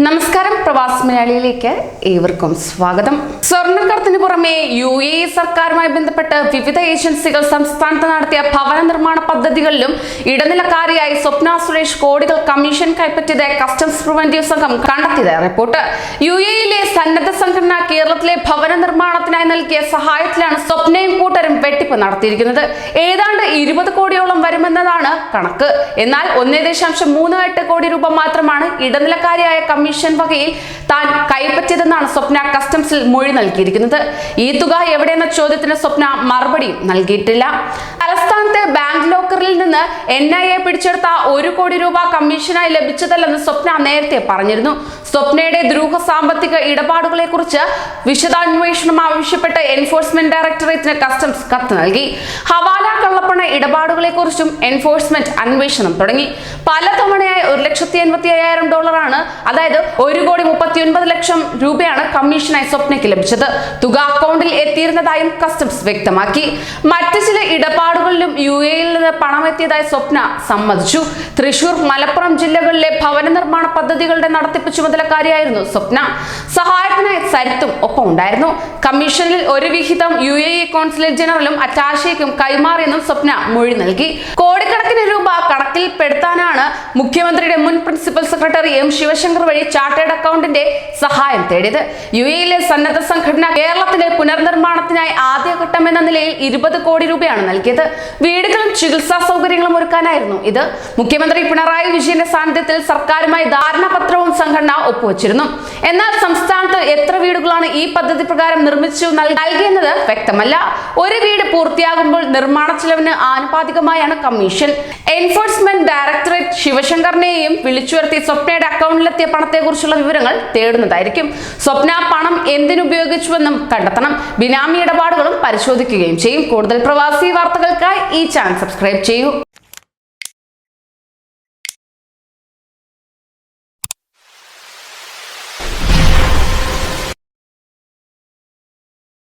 നമസ്കാരം പ്രവാസ് മലയാളിയിലേക്ക് ഏവർക്കും സ്വാഗതം. സ്വർണക്കടത്തിന് പുറമെ യു എ സർക്കാരുമായി ബന്ധപ്പെട്ട് വിവിധ ഏജൻസികൾ സംസ്ഥാനത്ത് നടത്തിയ ഭവന നിർമ്മാണ പദ്ധതികളിലും ഇടനിലക്കാരിയായി സ്വപ്ന സുരേഷ് കോടികൾ കമ്മീഷൻ കൈപ്പറ്റിയത് കസ്റ്റംസ് പ്രിവന്റീവ് സംഘം കണ്ടെത്തിയത് റിപ്പോർട്ട്. യു എയിലെ സന്നദ്ധ കേരളത്തിലെ ഭവന നിർമ്മാണത്തിനായി നൽകിയ സഹായത്തിലാണ് സ്വപ്നയും കൂട്ടരും വെട്ടിപ്പ് നടത്തിയിരിക്കുന്നത്. ഏതാണ്ട് ഇരുപത് കോടിയോളം വരുമെന്നതാണ് കണക്ക്. എന്നാൽ ഒന്നേ ദശാംശം മൂന്ന് എട്ട് കോടി രൂപ മാത്രമാണ് ഇടനിലക്കാരിയായ കമ്മീഷൻ വകയിൽ താൻ കൈപ്പറ്റിയതെന്നാണ് സ്വപ്ന കസ്റ്റംസിൽ മൊഴി നൽകിയിരിക്കുന്നത്. ഈ തുക എവിടെയെന്ന ചോദ്യത്തിന് സ്വപ്ന മറുപടി നൽകിയിട്ടില്ല. തലസ്ഥാനത്തെ ബാങ്ക് ലോക്കറിൽ നിന്ന് എൻ ഐ എ പിടിച്ചെടുത്ത ഒരു കോടി രൂപ കമ്മീഷനായി ലഭിച്ചതല്ലെന്ന് സ്വപ്ന നേരത്തെ പറഞ്ഞിരുന്നു. സ്വപ്നയുടെ ദ്രൂഹ സാമ്പത്തിക ഇടപാടുകളെ കുറിച്ച് വിശദാന്വേഷണം ആവശ്യപ്പെട്ട് എൻഫോഴ്സ്മെന്റ് ഡയറക്ടറേറ്റിന് കസ്റ്റംസ് കത്ത് നൽകി. ഹവാല കള്ളപ്പണ ഇടപാടുകളെ കുറിച്ചും എൻഫോഴ്സ്മെന്റ് അന്വേഷണം തുടങ്ങി. പലതവണയായി ഒരു ലക്ഷത്തി എൺപത്തി അയ്യായിരം ഡോളറാണ് അതായത് ഒരു കോടി മുപ്പത്തി ഒൻപത് ലക്ഷം രൂപയാണ് കമ്മീഷനായി സ്വപ്നയ്ക്ക് ലഭിച്ചത്. തുക അക്കൗണ്ടിൽ എത്തിയിരുന്നതായും കസ്റ്റംസ് വ്യക്തമാക്കി. മറ്റ് ചില ഇടപാടുകളിലും യു എയിൽ നിന്ന് പണം എത്തിയതായി സ്വപ്ന സമ്മതിച്ചു. തൃശൂർ മലപ്പുറം ജില്ലകളിലെ ഭവന നിർമ്മാണ പദ്ധതികളുടെ നടത്തിപ്പ് ചുമതലക്കാരിയായിരുന്നു സ്വപ്ന. സഹായത്തിനായി സരിത്തും ഒപ്പം ഉണ്ടായിരുന്നു കമ്മീഷനിൽ ഒരു വിഹിതം യു എ കോൺസുലേറ്റ് ജനറലും അറ്റാഷയ്ക്കും കൈമാറിയെന്നും സ്വപ്ന മൊഴി നൽകി. കോടിക്കണക്കിന് രൂപ കണക്കിൽപ്പെടുത്താനാണ് മുഖ്യമന്ത്രിയുടെ മുൻ പ്രിൻസിപ്പൽ സെക്രട്ടറി എം ശിവശങ്കർ വഴി ചാർട്ടേഡ് അക്കൗണ്ടിന്റെ സഹായം തേടിയത്. യു എയിലെ സന്നദ്ധ സംഘടന കേരളത്തിലെ പുനർനിർമ്മാണത്തിനായി ആദ്യഘട്ടം എന്ന നിലയിൽ ഇരുപത് കോടി രൂപയാണ് നൽകിയത്. വീടുകളും ചികിത്സാ സൗകര്യങ്ങളും ഒരുക്കാനായിരുന്നു ഇത്. മുഖ്യമന്ത്രി പിണറായി വിജയന്റെ സാന്നിധ്യത്തിൽ സർക്കാരുമായി ധാരണാപത്രവും സംഘടന ഒപ്പുവച്ചിരുന്നു. എന്നാൽ സംസ്ഥാനത്ത് എത്ര വീടുകളാണ് ഈ പദ്ധതി പ്രകാരം നിർമ്മിച്ചു നൽ- നൽകിയെന്നത് വ്യക്തമല്ല. ഒരു വീട് പൂർത്തിയാകുമ്പോൾ നിർമ്മാണ ചെലവിന് ആനുപാതികമായാണ് കമ്മീഷൻ. എൻഫോഴ്സ്മെന്റ് ഡയറക്ടറേറ്റ് ശിവശങ്കറിനെയും വിളിച്ചു വരുത്തി സ്വപ്നയുടെ അക്കൗണ്ടിലെത്തിയ പണത്തെക്കുറിച്ചുള്ള വിവരങ്ങൾ തേടുന്നതായിരിക്കും. സ്വപ്ന പണം എന്തിനുപയോഗിച്ചുവെന്നും കണ്ടെത്തണം. ബിനാമി ഇടപാടുകളും പരിശോധിക്കുകയും ചെയ്യും. കൂടുതൽ പ്രവാസി വാർത്തകൾക്കായി ഈ ചാനൽ സബ്സ്ക്രൈബ് ചെയ്യൂ.